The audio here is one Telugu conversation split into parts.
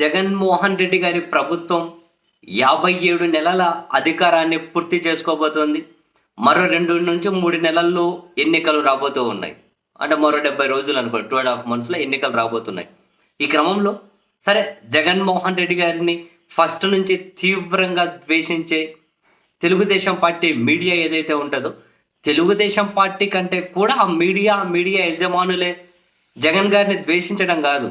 జగన్మోహన్ రెడ్డి గారి ప్రభుత్వం యాభై ఏడు నెలల అధికారాన్ని పూర్తి చేసుకోబోతోంది. మరో రెండు నుంచి మూడు నెలల్లో ఎన్నికలు రాబోతూ ఉన్నాయి. అంటే మరో డెబ్బై రోజులు అనుకో టూ అండ్ హాఫ్ మంత్స్లో ఎన్నికలు రాబోతున్నాయి. ఈ క్రమంలో సరే జగన్మోహన్ రెడ్డి గారిని ఫస్ట్ నుంచి తీవ్రంగా ద్వేషించే తెలుగుదేశం పార్టీ మీడియా ఏదైతే ఉంటుందో తెలుగుదేశం పార్టీ కంటే కూడా ఆ మీడియా మీడియా యజమానులే జగన్ గారిని ద్వేషించడం కాదు.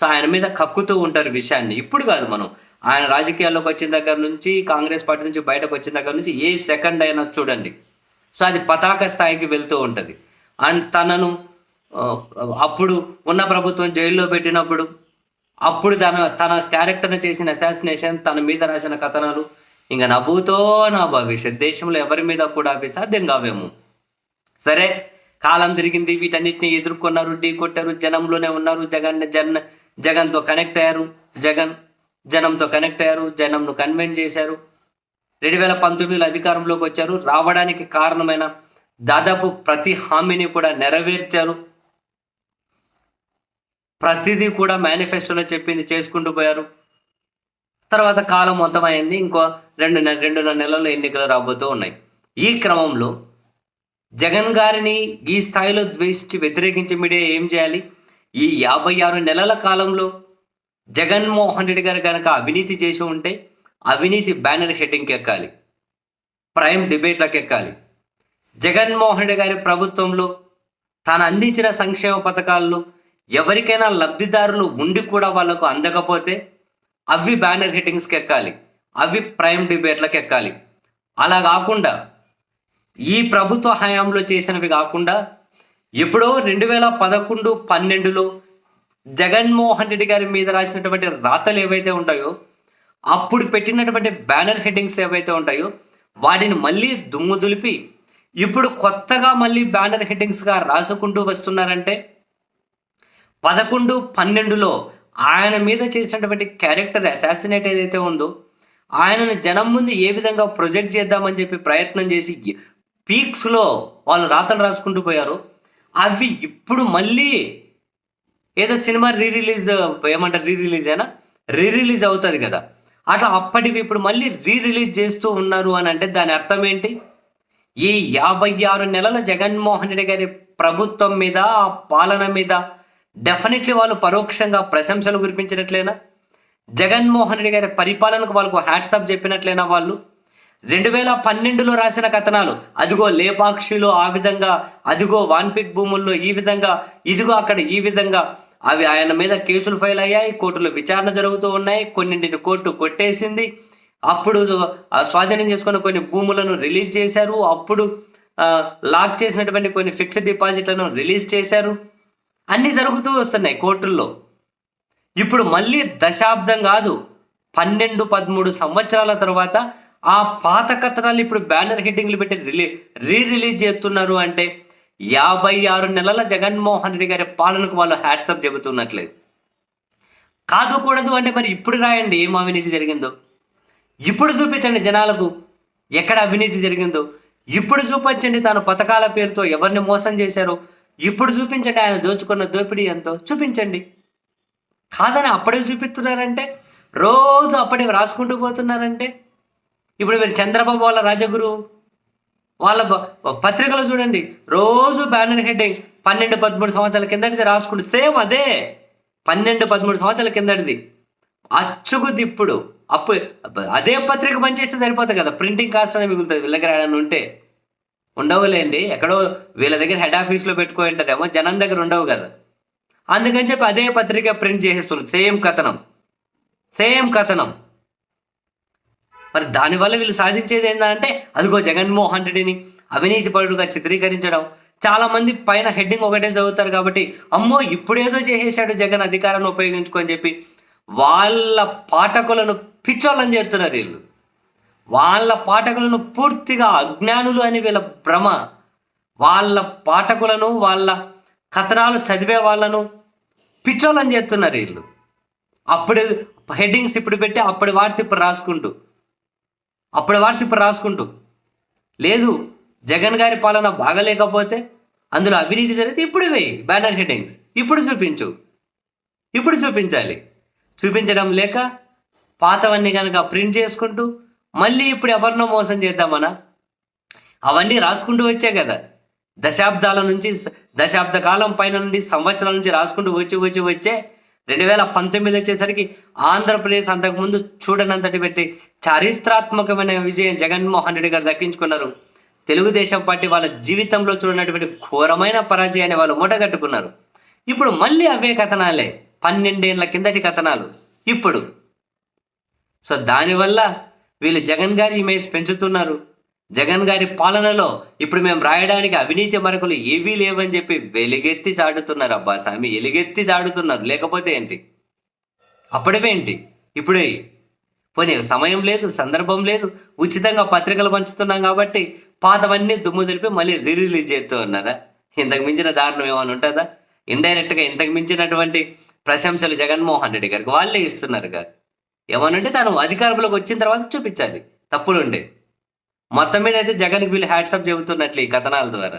సో ఆయన మీద కక్కుతూ ఉంటారు విషయాన్ని. ఇప్పుడు కాదు మనం. ఆయన రాజకీయాల్లోకి వచ్చిన దగ్గర నుంచి కాంగ్రెస్ పార్టీ నుంచి బయటకు వచ్చిన దగ్గర నుంచి ఏ సెకండ్ అయినా చూడండి. సో అది పతాక స్థాయికి వెళ్తూ ఉంటుంది. అండ్ తనను అప్పుడు ఉన్న ప్రభుత్వం జైల్లో పెట్టినప్పుడు అప్పుడు తన తన క్యారెక్టర్ని చేసిన అసాసినేషన్ తన మీద రాసిన కథనాలు ఇంకా నవ్వుతో నా భవిష్యత్. దేశంలో ఎవరి మీద కూడా అవి సాధ్యం కావేమో. సరే కాలం తిరిగింది వీటన్నిటిని ఎదుర్కొన్నారు ఢీ కొట్టారు జనంలోనే ఉన్నారు జగన్ జన్ జగన్తో కనెక్ట్ అయ్యారు. జగన్ జనంతో కనెక్ట్ అయ్యారు. జనంను కన్వెన్స్ చేశారు. రెండు వేల పంతొమ్మిదిలో అధికారంలోకి వచ్చారు. రావడానికి కారణమైన దాదాపు ప్రతి హామీని కూడా నెరవేర్చారు. ప్రతిదీ కూడా మేనిఫెస్టోలో చెప్పింది చేసుకుంటూ పోయారు. తర్వాత కాలం మొత్తం అయింది. ఇంకో రెండు రెండున్నర నెలల్లో ఎన్నికలు రాబోతూ ఉన్నాయి. ఈ క్రమంలో జగన్ గారిని ఈ స్థాయిలో ద్వేషించి వ్యతిరేకించి మీడియా ఏం చేయాలి? ఈ యాభై ఆరు నెలల కాలంలో జగన్మోహన్ రెడ్డి గారు కనుక అవినీతి చేసి ఉంటే అవినీతి బ్యానర్ హెడ్డింగ్కి ఎక్కాలి. ప్రైమ్ డిబేట్లకు ఎక్కాలి. జగన్మోహన్ రెడ్డి గారి ప్రభుత్వంలో తాను అందించిన సంక్షేమ పథకాల్లో ఎవరికైనా లబ్ధిదారులు ఉండి కూడా వాళ్ళకు అందకపోతే అవి బ్యానర్ హెడ్డింగ్స్కి ఎక్కాలి. అవి ప్రైమ్ డిబేట్లకు ఎక్కాలి. అలా కాకుండా ఈ ప్రభుత్వ హయాంలో చేసినవి కాకుండా ఎప్పుడో రెండు వేల పదకొండు పన్నెండులో జగన్మోహన్ రెడ్డి గారి మీద రాసినటువంటి రాతలు ఏవైతే ఉంటాయో అప్పుడు పెట్టినటువంటి బ్యానర్ హెడ్డింగ్స్ ఏవైతే ఉంటాయో వాటిని మళ్ళీ దుమ్ము దులిపి ఇప్పుడు కొత్తగా మళ్ళీ బ్యానర్ హెడ్డింగ్స్గా రాసుకుంటూ వస్తున్నారంటే పదకొండు పన్నెండులో ఆయన మీద చేసినటువంటి క్యారెక్టర్ అసాసినేట్ ఏదైతే ఉందో ఆయనను జనం ముందు ఏ విధంగా ప్రొజెక్ట్ చేద్దామని చెప్పి ప్రయత్నం చేసి పీక్స్లో వాళ్ళు రాతలు రాసుకుంటూ పోయారు అవి ఇప్పుడు మళ్ళీ ఏదో సినిమా రీ రిలీజ్ ఏమంటారు రీ రిలీజ్ అయినా రీ రిలీజ్ అవుతుంది కదా. అట్లా అప్పటివి ఇప్పుడు మళ్ళీ రీ రిలీజ్ చేస్తూ ఉన్నారు అని అంటే దాని అర్థం ఏంటి? ఈ యాభై ఆరు నెలల జగన్మోహన్ రెడ్డి గారి ప్రభుత్వం మీద ఆ పాలన మీద డెఫినెట్లీ వాళ్ళు పరోక్షంగా ప్రశంసలు కురిపించినట్లేనా? జగన్మోహన్ రెడ్డి గారి పరిపాలనకు వాళ్ళకు హ్యాట్సాప్ చెప్పినట్లేనా వాళ్ళు? రెండు వేల పన్నెండులో రాసిన కథనాలు. అదిగో లేపాక్షిలో ఆ విధంగా అదిగో వాన్పిక్ భూముల్లో ఈ విధంగా ఇదిగో అక్కడ ఈ విధంగా. అవి ఆయన మీద కేసులు ఫైల్ అయ్యాయి కోర్టులో విచారణ జరుగుతూ ఉన్నాయి కొన్నింటిని కోర్టు కొట్టేసింది. అప్పుడు స్వాధీనం చేసుకున్న కొన్ని భూములను రిలీజ్ చేశారు. అప్పుడు లాక్ చేసినటువంటి కొన్ని ఫిక్స్డ్ డిపాజిట్లను రిలీజ్ చేశారు. అన్నీ జరుగుతూ వస్తున్నాయి కోర్టుల్లో. ఇప్పుడు మళ్ళీ దశాబ్దం కాదు పన్నెండు పదమూడు సంవత్సరాల తర్వాత ఆ పాత కథనాలు ఇప్పుడు బ్యానర్ హెడ్డింగ్లు పెట్టి రిలీ రీ రిలీజ్ చేస్తున్నారు అంటే యాభై ఆరు నెలల జగన్మోహన్ రెడ్డి గారి పాలనకు వాళ్ళు హ్యాట్సప్ చెబుతున్నట్లే కాదుకూడదు అంటే మరి ఇప్పుడు రాయండి ఏం అవినీతి జరిగిందో. ఇప్పుడు చూపించండి జనాలకు ఎక్కడ అవినీతి జరిగిందో. ఇప్పుడు చూపించండి తాను పథకాల పేరుతో ఎవరిని మోసం చేశారో. ఇప్పుడు చూపించండి ఆయన దోచుకున్న దోపిడీ ఎంతో. చూపించండి. కాదని అప్పుడే చూపిస్తున్నారంటే రోజు అప్పుడే రాసుకుంటూ పోతున్నారంటే ఇప్పుడు మీరు చంద్రబాబు వాళ్ళ రాజగురు వాళ్ళ పత్రికలు చూడండి. రోజు బ్యానర్ హెడ్డింగ్ పన్నెండు పదమూడు సంవత్సరాల కిందటిది రాసుకుంటు సేమ్ అదే. పన్నెండు పదమూడు సంవత్సరాల కిందటిది. అచ్చుకుద్ది ఇప్పుడు అప్పు అదే పత్రిక పనిచేస్తే సరిపోతుంది కదా. ప్రింటింగ్ కాస్ట్ అనేది మిగులుతుంది. వీళ్ళ దగ్గర ఏడన్నా ఉంటే. ఉండవులేండి. ఎక్కడో వీళ్ళ దగ్గర హెడ్ ఆఫీస్లో పెట్టుకో అంటారేమో జనం దగ్గర ఉండవు కదా. అందుకని చెప్పి అదే పత్రిక ప్రింట్ చేసేస్తున్నారు. సేమ్ కథనం. సేమ్ కథనం. మరి దానివల్ల వీళ్ళు సాధించేది ఏంటంటే అదిగో జగన్మోహన్ రెడ్డిని అవినీతి పరుడుగా చిత్రీకరించడం. చాలా మంది పైన హెడ్డింగ్ ఒకటే చదువుతారు కాబట్టి అమ్మో ఇప్పుడేదో చేసేసాడు జగన్ అధికారాన్ని ఉపయోగించుకొని చెప్పి వాళ్ళ పాఠకులను పిచ్చోళ్ళని చేస్తున్నారు వీళ్ళు. వాళ్ళ పాఠకులను పూర్తిగా అజ్ఞానులు అని వీళ్ళ భ్రమ. వాళ్ళ పాఠకులను వాళ్ళ కథనాలు చదివే వాళ్ళను పిచ్చోళ్ళని చేస్తున్నారు వీళ్ళు. అప్పుడు హెడ్డింగ్స్ ఇప్పుడు పెట్టి అప్పటి వార్త ఇప్పుడు రాసుకుంటూ. అప్పటి వార్త ఇప్పుడు రాసుకుంటూ. లేదు జగన్ గారి పాలన బాగలేకపోతే అందులో అవినీతి జరిగితే ఇప్పుడు వేయి బ్యానర్ హెడ్డింగ్స్. ఇప్పుడు చూపించు. ఇప్పుడు చూపించాలి. చూపించడం లేక పాతవన్నీ కనుక ప్రింట్ చేసుకుంటూ మళ్ళీ ఇప్పుడు ఎవరినో మోసం చేద్దామనా? అవన్నీ రాసుకుంటూ వచ్చే కదా. దశాబ్దాల నుంచి దశాబ్ద కాలం పైన నుండి సంవత్సరాల నుంచి రాసుకుంటూ వచ్చి వచ్చి వచ్చే రెండు వేల పంతొమ్మిది వచ్చేసరికి ఆంధ్రప్రదేశ్ అంతకుముందు చూడనంతటి పెట్టి చారిత్రాత్మకమైన విజయం జగన్మోహన్ రెడ్డి గారు దక్కించుకున్నారు. తెలుగుదేశం పార్టీ వాళ్ళ జీవితంలో చూడనటువంటి ఘోరమైన పరాజయాన్ని వాళ్ళు మూటగట్టుకున్నారు. ఇప్పుడు మళ్ళీ అవే కథనాలే పన్నెండేళ్ళ కిందటి కథనాలు. ఇప్పుడు సో దానివల్ల వీళ్ళు జగన్ గారి ఇమేజ్ పెంచుతున్నారు. జగన్ గారి పాలనలో ఇప్పుడు మేము రాయడానికి అవినీతి మరకులు ఏవీ లేవని చెప్పి వెలుగెత్తి చాడుతున్నారు అబ్బా స్వామి ఎలుగెత్తి చాడుతున్నారు లేకపోతే ఏంటి? అప్పుడేంటి ఇప్పుడే పోనీ సమయం లేదు సందర్భం లేదు. ఉచితంగా పత్రికలు పంచుతున్నాం కాబట్టి పాతవన్నీ దుమ్ము తెలిపి మళ్ళీ రీ రిలీజ్ చేస్తూ ఉన్నారా? ఇంతకు మించిన దారుణం ఏమైనా ఉంటుందా? ఇండైరెక్ట్గా ఇంతకు మించినటువంటి ప్రశంసలు జగన్మోహన్ రెడ్డి గారికి వాళ్ళే ఇస్తున్నారు కదా ఏమనంటే తను అధికారంలోకి వచ్చిన తర్వాత చూపించాలి. తప్పులుండే. మొత్తం మీద అయితే జగన్కి వీళ్ళు హ్యాట్సప్ చెబుతున్నట్లు ఈ కథనాల ద్వారా.